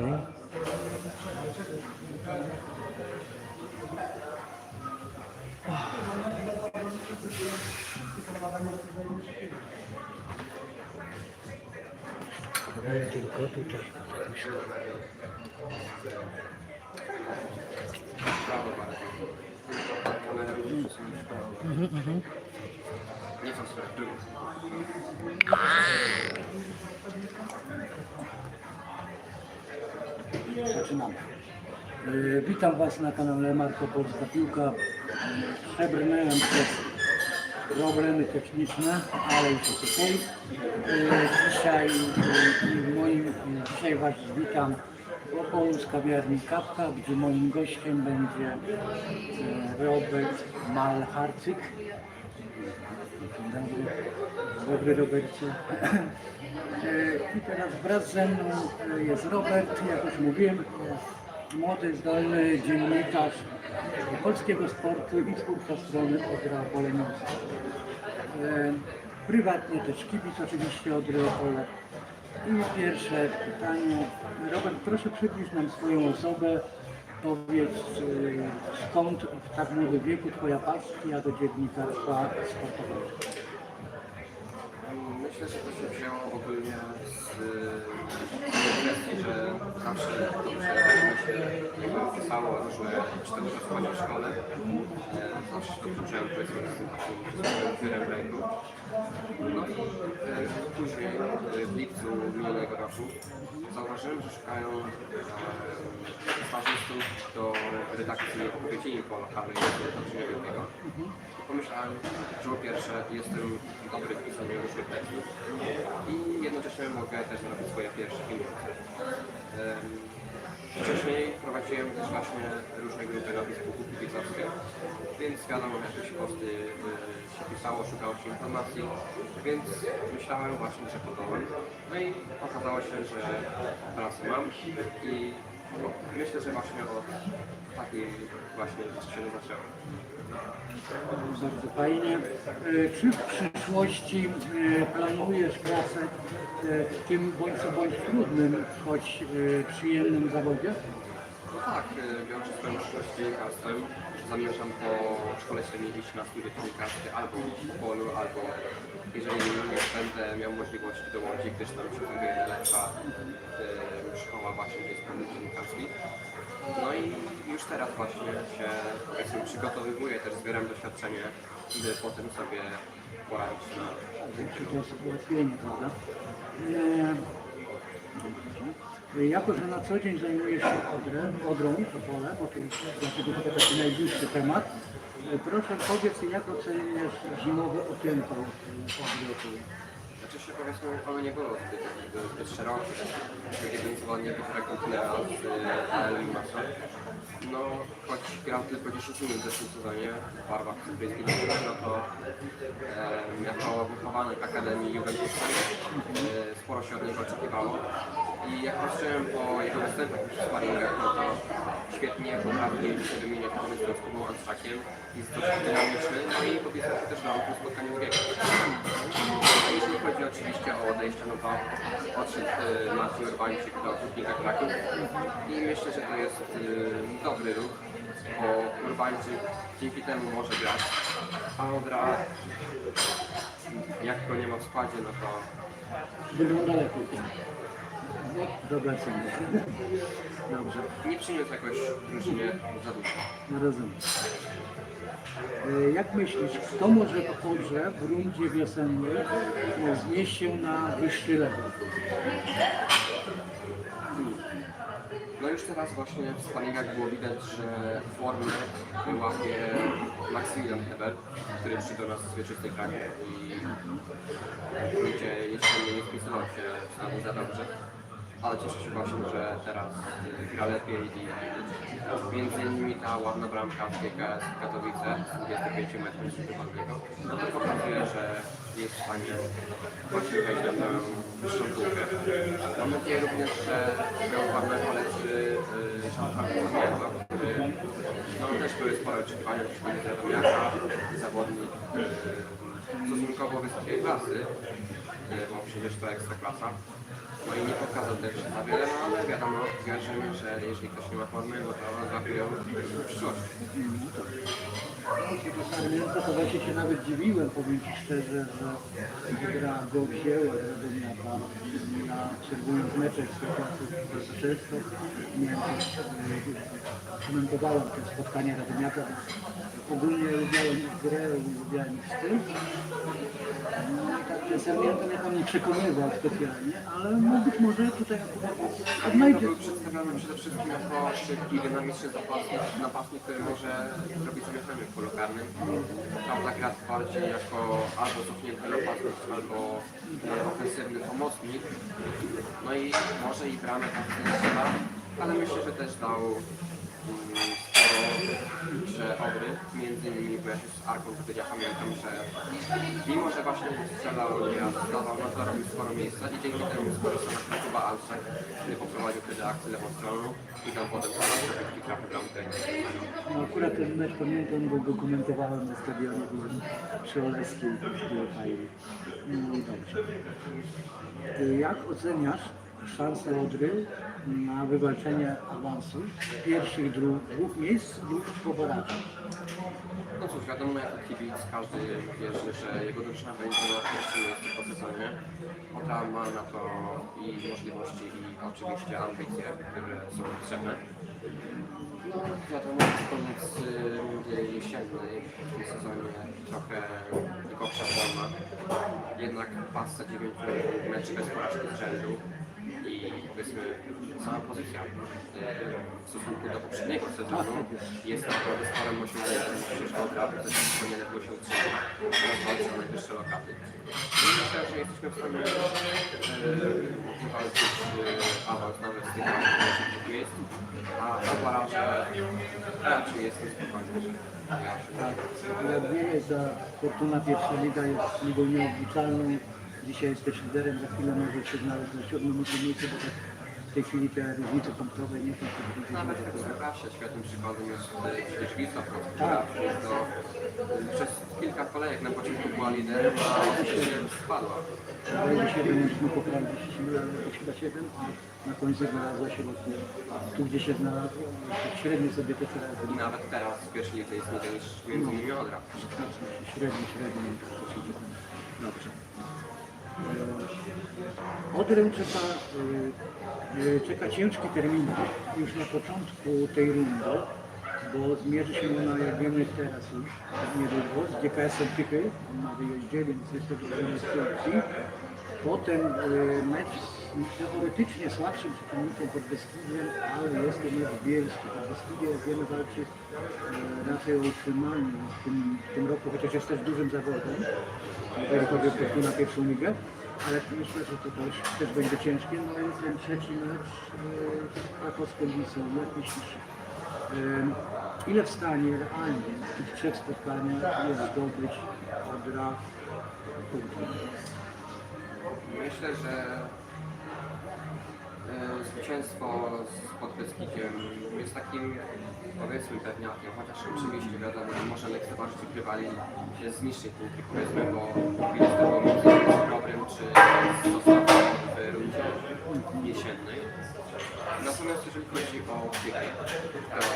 Okej. Tylko tutaj. Zaczynamy. E, Witam Was na kanale Marko Polska Piłka. Przebrnąłem przez problemy techniczne, ale już jest ok. Dzisiaj, e, moim, dzisiaj Was witam w Opolu z kawiarni Kapka, gdzie moim gościem będzie Robert Malharczyk. Dobry. Dobry Robercie. E, I teraz wraz ze mną e, jest Robert, jak już mówiłem, młody, zdolny dziennikarz polskiego sportu i twórca strony Odra Polenowska. E, Prywatnie też kibic oczywiście Odry Opole. I pierwsze pytanie. Robert, proszę przybliż nam swoją osobę. Powiedz skąd w tak młodym wieku Twoja pasja do dziennikarstwa sportowego. To się ogólnie z kwestii, że zawsze dobrze się pisało różne, czy to pracowanie w szkole. Zawsze się dobrze uczyłem, powiedzmy, z tym w ręku. No i później, w lipcu minionego roku, zauważyłem, że szukają e, stażystów do redakcji opowiedzieni po lokalnej Wielkiego. Pomyślałem, że po pierwsze jestem dobry w pisaniu różnych tekstów i jednocześnie mogę też zrobić swoje pierwsze pieniądze. Wcześniej prowadziłem też właśnie różne grupy na Facebooku kibicowskie, więc wiadomo, jakieś posty y, się pisało, szukało się informacji, więc myślałem właśnie, że podołem. No i okazało się, że pracę mam i myślę, że od takiej właśnie się zaczęło. Bardzo fajnie. E, Czy w przyszłości e, planujesz pracę e, w tym bądź co bądź trudnym, choć przyjemnym zawodzie? Tak, swoją przyszłość z dziennikarstwem, zamierzam po szkole średniej iść na studia dziennikarskie albo w polu, albo jeżeli będę miał możliwości do Łodzi, gdyż tam się znajduje najlepsza y, szkoła właśnie tej sprawy dziennikarskiej. No i już teraz właśnie się powiedzmy przygotowywuję, też zbieram doświadczenie, by potem sobie poradzić na tym to jest ułatwienie, prawda? E, Jako, że na co dzień zajmujesz się odrę, odrą, opole, bo to jest dlatego taki najbliższy temat, e, proszę powiedz, jak oceniasz zimowe okienko odry opole? Znaczy powiedzmy, one nie było zbyt, zbyt szerokie. Ludzie wyzwanie Piotra Kontinera z AL Limassol. No, choć grał tylko 10 minut w zeszłym sezonie w barwach cypryjskich, no to e, jako wychowanek Akademii Juventusu e, sporo się od niego oczekiwało. I jak patrzyłem po jego występach w sparingach, no to świetnie potrafi się wymieniać pomiędzy z Kubą Anstrzakiem, jest dość dynamiczny, no i popisał się też na tym spotkaniu z wiekiem. Jeśli chodzi oczywiście o odejście, no to odszedł y, Marcin Urbańczyk do Hutnika Kraków i myślę, że to jest y, dobry ruch, bo Urbańczyk dzięki temu może grać, a Odra jak go nie ma w składzie, no to Wygląda lepiej. No, Dobra cena. Dobrze. nie przyniósł jakoś drużynie za dużo. Rozumiem. E, Jak myślisz, kto może w Odrze w rundzie wiosennej e, znieść się na wyższy level? No już teraz właśnie w sparingach było widać, że formę wyłapie Maximilian Heber, który przyszedł do nas z wieczystej Kraków i ludzie jeszcze nie wpisywał się w za dobrze. Ale cieszę się właśnie, że teraz gra lepiej i między innymi ta ładna bramka z GKS Katowice z 25 metrów przypadnego, no to pokazuje, że jest w stanie właśnie wejść na tę wyższą półkę. Mam nadzieję również, że miał ładne polecy Jean-Charles który no, też były spore oczekiwania, że będzie Radomiaka, zawodnik y, stosunkowo wysokiej klasy, y, bo przecież to ekstra klasa. No i nie pokazał też za wiele, no ale wiadomo, wierzymy, że jeśli ktoś nie ma formy, no to złapią w przyszłości. Sarmiento to właśnie się nawet dziwiłem, powiem Ci szczerze, że gra go wzięła Radomiaka, na obserwując mecze współpracy bardzo często miałem też, komentowałem te spotkania Radomiaka, ogólnie lubiałem grę, lubiałem ich styl. No Sarmiento mnie tam nie przekonywał specjalnie, ale no być może tutaj odnajdzie był przedstawiony przede wszystkim jako szybki, dynamiczny napastnik, który może zrobić sobie premię polu karnym. Prawda gra bardziej jako albo cofnięty napastnik, albo e, ofensywny pomocnik. No i może i bramę tak strzela, ale myślę, że też dał sporo, że Odry, między innymi, bo ja się z Arką wtedy ja pamiętam, że mimo, że właśnie strzelał, ja zdawał, no to robił sporo miejsca i dzięki temu skorzystał na chyba Alczak, który poprowadził wtedy akcję lewostroną i tam potem zrobił kilka bramkę. No akurat ten mecz pamiętam, bo go komentowałem na stadionie, byłem przy Oleskiej w Fajnie. No i dobrze. Y, Jak oceniasz szanse Odry na wywalczenie awansu pierwszych dru- dwóch miejsc lub po? No cóż, wiadomo, jako kibic każdy wierzy, że jego drużyna będzie na pierwszym miejscu po sezonie. Otra ma na to i możliwości, i oczywiście ambicje, które są potrzebne. No wiadomo, koniec y, jesienny w tym sezonie trochę gorsza forma. Jednak pas za 9 meczy bez porażki z rzędu powiedzmy sama pozycja y, w stosunku do poprzedniego sezonu jest naprawdę sporym osiągnięciem przecież lokaty, to jest nie ledwo się utrzyma, walczy o najwyższe lokaty. I myślę, że jesteśmy w stanie y, wywalczyć y, awans nawet z tych najwyższych miejsc, a na baraże raczej jestem spokojny, że Tak, jak wiemy, ta Fortuna pierwsza liga jest ligą nieobliczalną. Dzisiaj jesteś liderem, za chwilę może się znaleźć na siódmym ósmym miejscu, bo tak w tej chwili te różnice punktowe nie są tak Nawet duże. Ekstraklasie świetnym przykładem jest przecież Wisła Płock, która przez, kilka kolejek na początku była liderem, a później spadła. Wydaje się, że mieliśmy poprawić chyba 7, a na końcu znalazła się właśnie tu, gdzie się znalazła. Tak średnio sobie te teraz I nawet teraz w pierwszej lidze jest niżej niż między innymi Odra. Średnio, średnio. Dobrze. Odrę czeka, y, y, czeka ciężki terminarz już na początku tej rundy, bo zmierzy się ona, jak wiemy teraz już, niedługo, z GKS-em Tychy, on ma wyjeździe, więc jest to Turcji. Potem y, mecz z teoretycznie słabszym przeciwnikiem pod Beskidziem, ale jest to bielski. Pod Beskidzie, jak wiemy, walczy y, raczej o utrzymanie w tym, w tym roku, chociaż jest też dużym zawodem, o prostu na pierwszą ligę. Ale myślę, że to też, też będzie ciężkie. No i ten trzeci mecz y, krakowską Wisłą. Jak myślisz, y, ile w stanie realnie w tych trzech spotkaniach jest zdobyć Odra punktów? Myślę, że e, zwycięstwo z Podbeskidziem jest takim powiedzmy pewniakiem, chociaż oczywiście wiadomo, że można lekceważyć rywali z niższej półki powiedzmy, bo widać było między Dobrym czy w rundzie jesiennej. Natomiast jeżeli chodzi o Tychy, to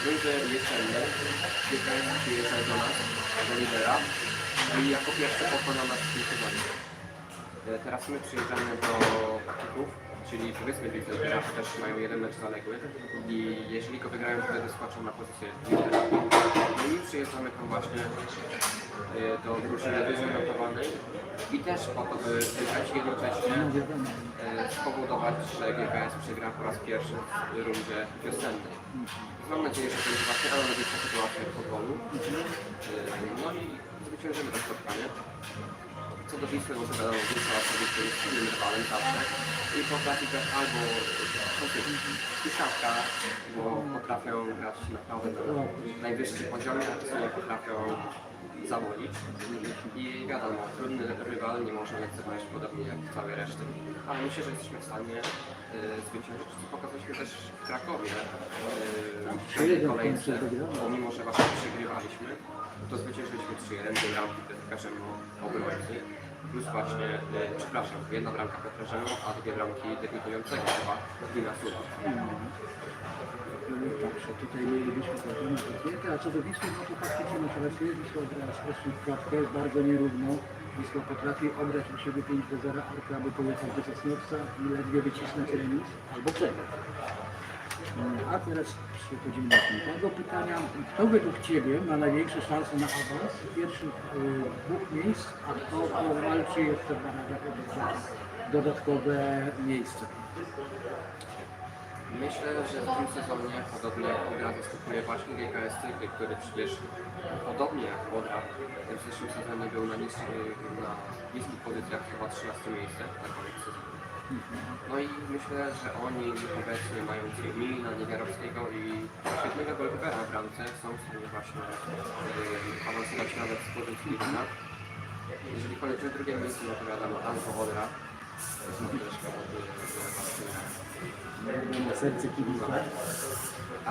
w rundzie jesiennej Tychy przyjeżdża do nas, do lidera i jako pierwszy pokona nas w tym sezonie. E, Teraz my przyjeżdżamy do Pakików, czyli powiedzmy widzę, teraz też mają jeden mecz zaległy i jeśli go wygrają, to wtedy skoczą na pozycję lidera. No i my przyjeżdżamy tam właśnie e, do drużyny wyżej notowanej i też po to, by wygrać jednocześnie spowodować, że GKS przegra po raz pierwszy w rundzie wiosennej. Mam nadzieję, że to będzie właśnie analogiczna sytuacja w futbolu. E, No i zwyciężymy to spotkanie. Co do no to wiadomo, Wisła oczywiście jest silnym rywalem zawsze i potrafi grać albo piszawka, bo potrafią grać naprawdę na najwyższym poziomie, a czasami potrafią zawodzić. I wiadomo, trudny rywal nie może lekceważyć podobnie jak całej reszty, ale myślę, że jesteśmy w stanie y, zwyciężyć, co pokazaliśmy też w Krakowie kolejce, pomimo że właśnie przegrywaliśmy, to zwyciężyliśmy 3-1 do bramki Karzemu obrońcy. plus właśnie, e, przepraszam, jedna bramka Żelu, a dwie bramki debiutującego chyba Dina. No tutaj mielibyśmy taką pakietę, a co do Wisły, no to faktycznie Wisła stresuje klatkę, jest bardzo nierówno. Wisła potrafi obrać u siebie 5 do 0, Arka by pojechał do Sosnowca i ledwie wycisnąć remis albo przegrać. A teraz przechodzimy do tego pytania. Kto według Ciebie ma największe szanse na awans z pierwszych y, dwóch miejsc, a kto walczy jeszcze w barażach o dodatkowe- miejsce? Myślę, że w tym sezonie podobnie jak Odra zastępuje właśnie GKS Cykly, który przecież podobnie jak Odra w zeszłym sezonie był na niskich, na niskich pozycjach, chyba 13 miejsce na koniec sezonu. No i myślę, że oni obecnie mając Milina Niewiarowskiego i świetnego golkipera w bramce są w stanie właśnie yy, awansować nawet z pozycji. Jeżeli chodzi o drugie miejsce, no to wiadomo, Anko Odra. To są też kawałki, które właśnie Na serce kibica.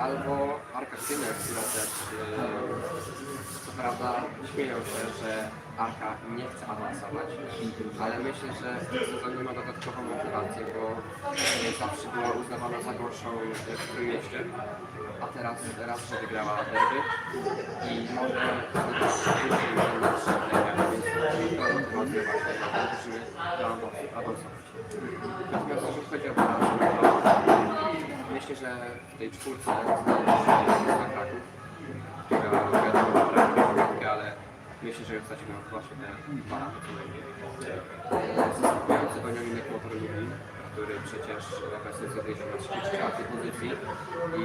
albo Arka Kyner, która też yy, co prawda śmieją się, że Arka nie chce awansować, ale myślę, że w tym sezonie ma dodatkową motywację, bo zawsze była uznawana za gorszą w tym mieście, a teraz raz, że wygrała derby i może. Natomiast jeżeli chodzi o myślę, że w tej czwórce znaleźć się Kraków, która wiadomo, myślę, że stać właśnie te dwa lata co najmniej. Zaskakujący Beniaminek Motor Lublin, który przecież znajduje się na 34 pozycji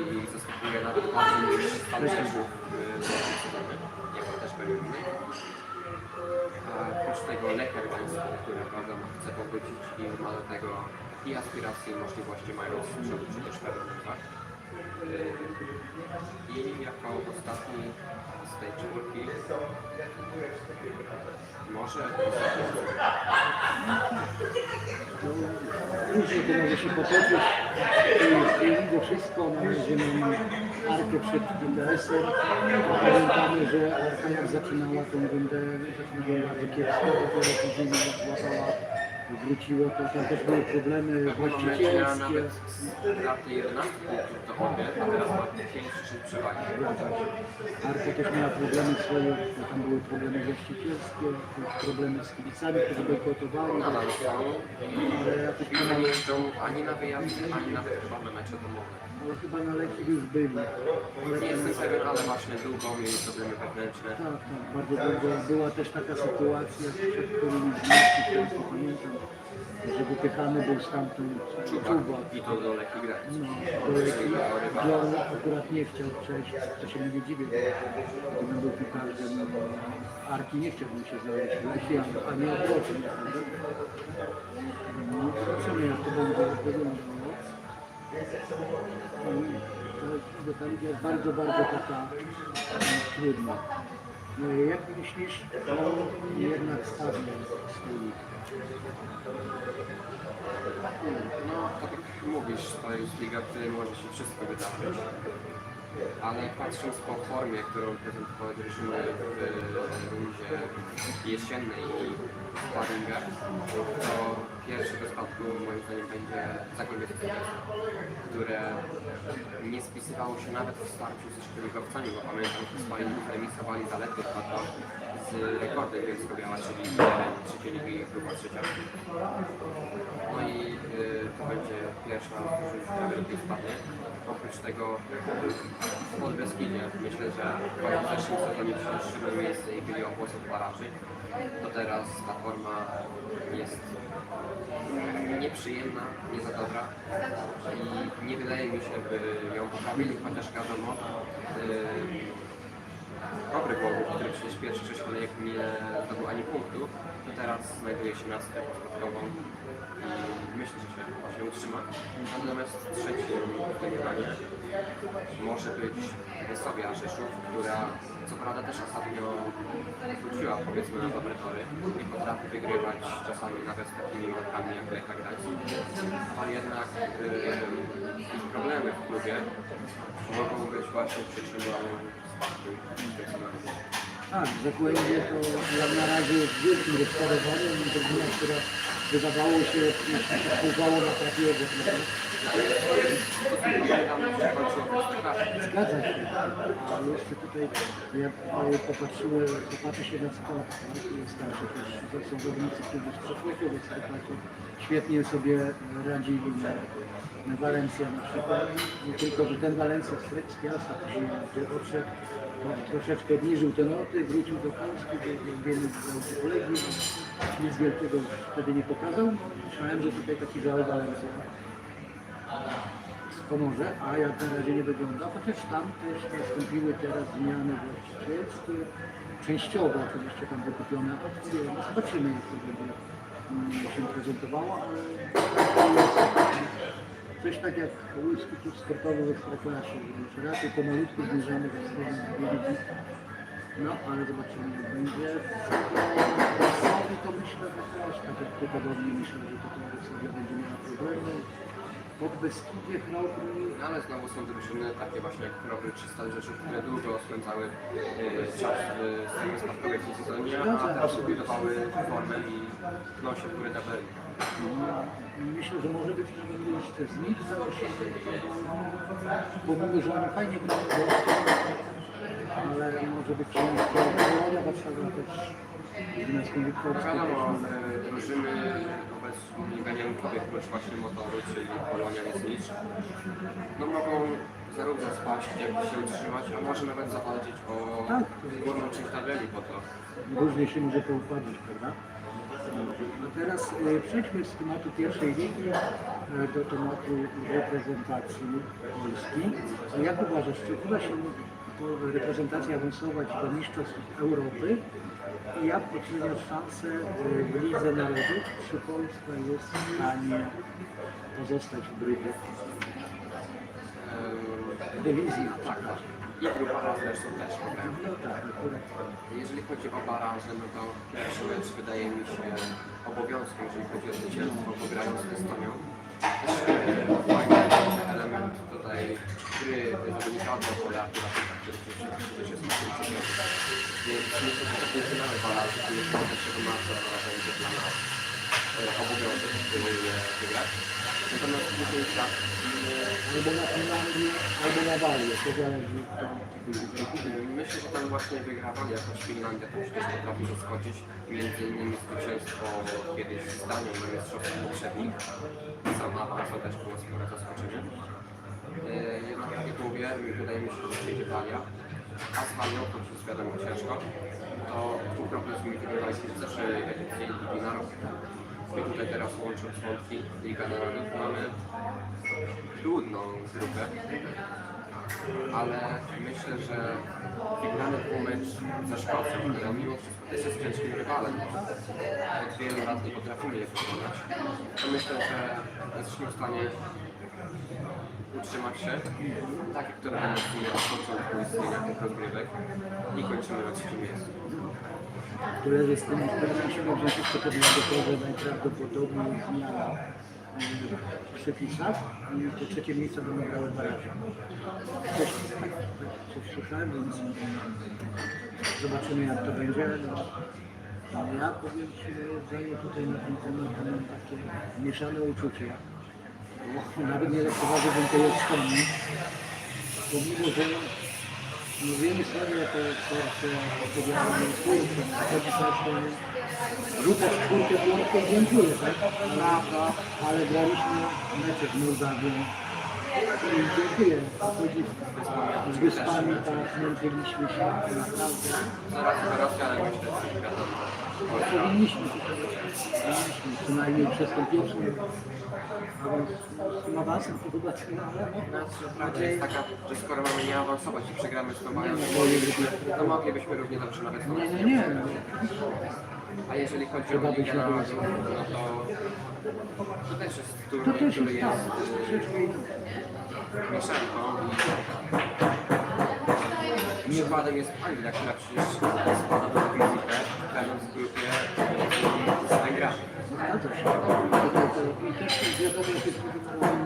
i zaskakuje nawet bardziej niż Stal Rzeszów w tym sezonie, jako też Beniaminek. A oprócz tego Lecher Gdańsk, który prawda, chce powrócić i ma do tego i aspiracje i możliwości mając z przodu przecież Ferroviva. I jako ostatni z tej czwórki może Różnie to może się potoczyć. I mimo wszystko nam Arkę przed GTS-em. Pamiętamy, że Arka jak zaczynała tą rundę, zaczynała bardzo kiepsko, dopiero później złapała, wróciło, to tam też były problemy właścicielskie. nawet straty 11 punktów do obie, a teraz ma 5 czy 3 przewagi. Arka też miała problemy swoje, bo tam były problemy właścicielskie, problemy z kibicami, którzy bojkotowali. Nadal są Ale jakoś nie jeżdżą ani na wyjazdy, ani nawet chyba na mecze domowe. Ale chyba na leki już byli. Ale jestem pewien, ale właśnie długo mieli problemy wewnętrzne. Tak, tak, bardzo długo. Była też taka sytuacja, przed którymi dniami, często pamiętam, że wypychany był stamtąd Czuba i to do Leki grać. No, do Leki. John akurat nie chciał przejść, to się nie dziwię, bo gdybym był piłkarzem no, Arki, nie chciałbym się znaleźć w Leki, a- nie odwrotnie. prawda? No, zobaczymy jak to będzie wyglądało. To jest bardzo, bardzo taka trudna. No jak myślisz o jednak stadion swój? No, tak jak mówisz, to jest liga, w której może się wszystko wydarzyć. Ale patrząc po formie, którą prezentowały w rundzie jesiennej i sparinga, to pierwszy spadku moim zdaniem będzie Zagłębie Sosnowiec, które nie spisywało się nawet w starciu ze szkolikowcami, bo pamiętam, że sparingu remisowali zaledwie dwa z rekordem Bielsko-Biała, czyli 1 trzeciej ligi grupa trzecia. No i y, to będzie pierwsza drużyna, która lepiej spadnie. Oprócz tego w Podbeskidzie myślę, że w zeszłym sezonie siódme miejsce i byli o głos od baraży. To teraz ta forma jest nieprzyjemna, nie za dobra i nie wydaje mi się, by ją poprawili, chociaż wiadomo, y, dobry Bogu, który przecież pierwszy sześć kolejek nie zdobył ani punktu, to teraz znajduje się na strefę spadkową i myślę, że się, się utrzyma. Natomiast trzecim w tym gronie może być Wysowia Rzeszów, która co prawda też ostatnio wróciła powiedzmy na dobre tory i potrafi wygrywać czasami nawet z takimi markami jak Lecha Gdańsk, ale jednak yy, problemy w klubie mogą być właśnie przyczyną spadku w sezonie. Tak, Zakłębie to jak na razie jest wielkim rozczarowaniem i gmina, która wydawało się, wpływało na papierze. Zgadza się. A jeszcze tutaj, jak e, popatrzyły, popatrzy się na skład, no, tak, że też to są zawodnicy, którzy z przeszłości w Ekstraklasie świetnie sobie radzili na, na na przykład. Nie tylko, że ten Walencja z z gdzie odszedł, troszeczkę obniżył te noty, wrócił do Polski, wielu kolegi. Nic wielkiego wtedy nie pokazał. Myślałem, że tutaj taki żal Walencja pomoże, a jak na razie nie wygląda, chociaż tam też nastąpiły teraz zmiany właścicielskie, częściowo oczywiście tam wykupione opcje, no zobaczymy jak to będzie mm, się prezentowało, ale coś tak jak Łódzki Klub Sportowy Ekstraklasie, więc raczej pomalutku zbliżamy do strony. No, ale zobaczymy jak będzie. Sowi to myślę, że też tak jak podobnie myślę, że tutaj Wrocławia będzie miała problemy. Pod Beskidzie Chrobry No ale znowu są drużyny takie właśnie jak Krobry czy Stal Rzeszów, które długo spędzały e, czas w systemie spadkowej w tym sezonie, a teraz zbudowały formę i no, się w górę tabeli. Myślę, że może być nawet jeszcze z nich zależnie, pomimo, że oni fajnie grają, ale może być. Polonia Warszawa też z Witkowską Wiadomo, e, drużyny obecnie ganiankowie prócz właśnie motoru, czyli Polonia jest nic, no mogą zarówno spaść, jak i się utrzymać, a może nawet zawalczyć o Tak. górną część tabeli po to. różnie się może poupadzić, prawda? No teraz e, przejdźmy z tematu pierwszej ligi e, do tematu reprezentacji Polski. Jak uważasz, czy uda się reprezentacji awansować do Mistrzostw Europy i jak oceniasz szanse e, w Lidze Narodów, czy Polska jest w stanie pozostać w grupie? E, dywizji, Tak, tak. I grupa A zresztą też. No tak. Jeżeli chodzi o baraże, no to pierwszy mecz wydaje mi się obowiązkiem, jeżeli chodzi o zwycięstwo, bo grają z Estonią. Też e, element tutaj gry zawodnika od pola, która który też jest na tym poziomie. Więc myślę, że takie finale baraży, tu jest 1 marca, to będzie dla nas e, obowiązek, je wygrać. Natomiast później tak, e, Albo na Finlandię, albo na to kto Myślę, że tam właśnie wygrywali jakoś Finlandia to przecież potrafi zaskoczyć. Między innymi zwycięstwo kiedyś w Stanie na mistrzostwach poprzednich. Sam awans to też było spore zaskoczenie. Jednak jak mówię, wydaje mi się, że przyjdzie Walia. A z Walią, choć jest wiadomo ciężko, to dwukrotnie z nimi wygrywaliśmy w zeszłej edycji Ligi. I tutaj teraz łącząc wątki Liga Narodów mamy trudną grupę, ale myślę, że wygrany dwumecz ze Szkocją, która mimo wszystko jest ciężkim rywalem, od wielu lat nie potrafimy je pokonać, to myślę, że jesteśmy w stanie utrzymać się, tak jak to było od początku istnienia tych rozgrywek i kończymy na trzecim miejscu. które z tym teraz musimy wziąć jeszcze pod uwagę to, że najprawdopodobniej y, w przepisach i te trzecie miejsca będą grały baraże. Coś, tak, coś słyszałem, więc zobaczymy jak to będzie. No, ja powiem Ci, że tutaj na ten temat mam takie mieszane uczucia. Nawet nie lekceważyłbym tej Estonii, pomimo, że Mówimy sobie jako serce odpowiedzialne kurczę, chodzi serce rzucać czwórkę piątkę, dziękuję, tak? Ale graliśmy mecze z Mołdawią i dziękuję. Chodzi z wyspami, tak, męczyliśmy się, naprawdę. Powinniśmy powinniśmy przynajmniej przez ten pierwszy awans, z tym awansem to no, Prawda jest taka, że skoro mamy nie awansować i przegramy z Nie, to moglibyśmy równie dobrze nawet z nie, nie, nie. A jeżeli chodzi o Ligę na Narodów, no to to też jest To turniej, też który jest tak, jest y, mieszanką. I przykładem jest Anglia, która przecież spada do dywizji W grupie z Węgrami. Zgadza się. Tutaj to i też wiadomo, jak jest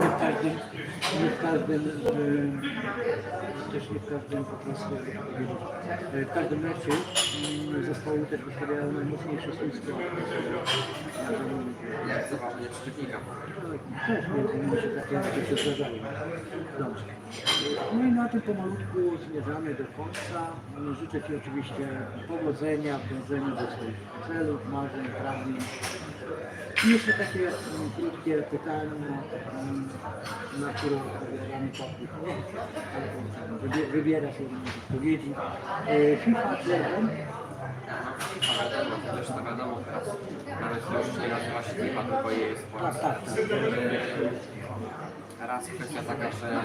nie w każdym, nie w każdym, e, też nie w każdym po prostu, e, w każdym meczu mm, zespoły też wystawiają najmocniejsze słupskie. Jak zaważenie przeciwnika. Też między innymi się takie rzeczy zdarzają. Dobrze. No i na tym pomalutku zmierzamy do końca. Życzę Ci oczywiście powodzenia w dążeniu do swoich celów, marzeń, pragnień. I jeszcze takie mm, krótkie pytanie, mm, na które odpowiadamy Patryk. Wybie- Wybiera się odpowiedzi. E, FIFA 1 Ale wiadomo, to też to wiadomo teraz. Nawet to już nie nazywa się FIFA, tylko jej Tak, tak, tak. Raz kwestia taka, że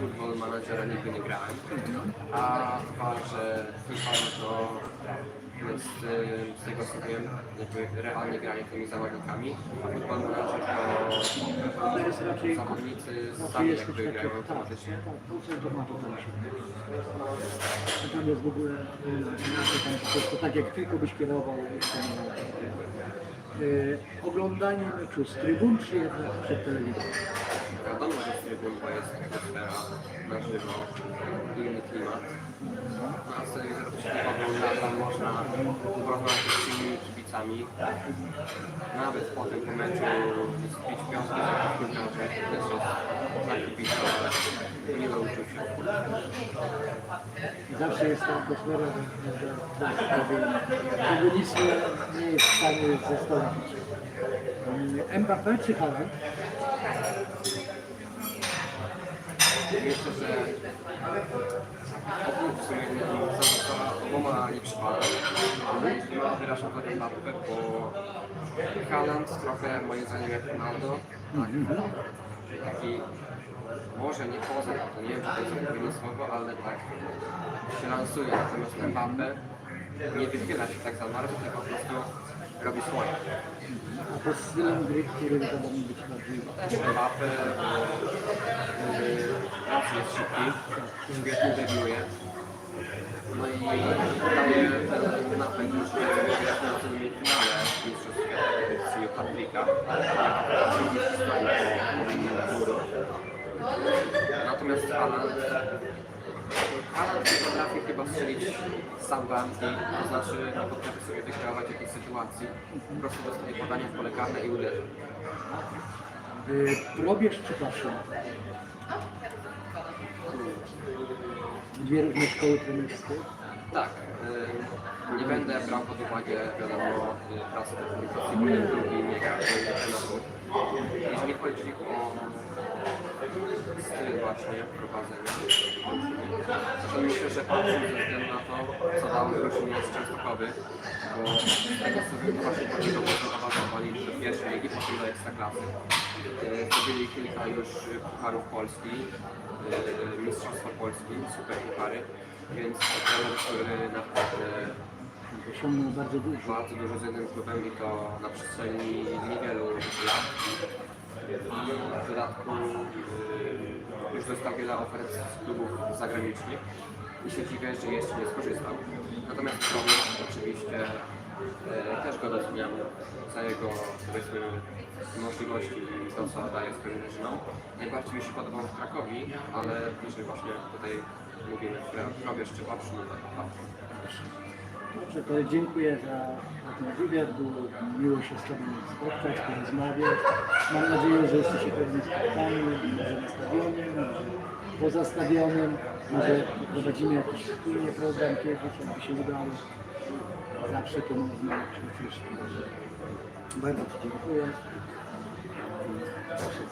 futbol managera nigdy nie grałem, a dwa, że FIFA to jest y, z tego co wiem, jakby realnie granie tymi zawodnikami, a futbol manager To to zawodnicy sami jakby grają automatycznie. tam jest w ogóle y, inaczej, prostu tak jak tylko byś kierował y, oglądanie meczu z trybun czy jednak przed telewizorem? Wiadomo, że z trybun to jest atmosfera na żywo, inny klimat. No, a z to nie ogląda, tam można porozmawiać z innymi kibicami. Nawet po tym meczu spić piątki za piłkarzy, to też jest dla kibica uczucie. I zawsze jest ta atmosfera, że, nic nie, nie jest w stanie zastąpić. Y, Mbappé czy Haaland? Myślę, że oprócz w sumie za oboma nie przypadam. Ja wyrażam to Mbappé, bo Haaland trochę moim zdaniem jak Ronaldo, tak, taki może nie poza, to nie wiem czy to jest słowo, ale tak się lansuje, natomiast Mbappé nie wychyla się tak za bardzo, tylko po prostu robi swoje. A pod stylem gry, który wydawał mi być bardziej Mbappé yy, raz jest szybki, świetnie debiuje. No i daje napęd już jak na tym finale w mistrzostwie edycji Patryka. Natomiast Haaland Nie potrafi chyba strzelić sam bramki, to znaczy nie potrafi sobie wykreować jakiejś sytuacji. Po prostu dostanie podanie w pole karne i uderzy. Y, Probierz czy pasjon? Dwie różne szkoły trenerskie. Tak. y, Nie będę brał pod uwagę, wiadomo, y, pracy komunikacji, bo jeden drugi nie każdy trenatów. Jeżeli chodzi o styl właśnie prowadzenia, to myślę, że patrzę ze względu na to, co dało drużynie z Częstochowy, bo z tego to właśnie chodzi o to, że awansowali do pierwszej ligi, potem do Ekstraklasy. Y, Zdobyli kilka już pucharów Polski, y, Mistrzostwa Polski, super puchary, więc to trener, który naprawdę Osiągnął bardzo dużo. bardzo dużo z jednym klubem i to na przestrzeni niewielu lat. W dodatku już dostał wiele ofert z klubów zagranicznych i się dziwię, że jeszcze nie skorzystał. Natomiast problem oczywiście y, też go doceniam za jego możliwości i to co daje swoim. Najbardziej mi się podobał w Krakowi, ale jeżeli właśnie tutaj mówimy w Krakowie czy Patrzu, no to Dobrze, to dziękuję za, ten wywiad. Było miło się z Tobą spotkać, porozmawiać. Mam nadzieję, że jesteście pewnie spotkani, może na stadionie, może poza może prowadzimy jakiś wspólnie program kiedyś, jakby się udało. Zawsze to można przecież. Bardzo Ci dziękuję. Proszę.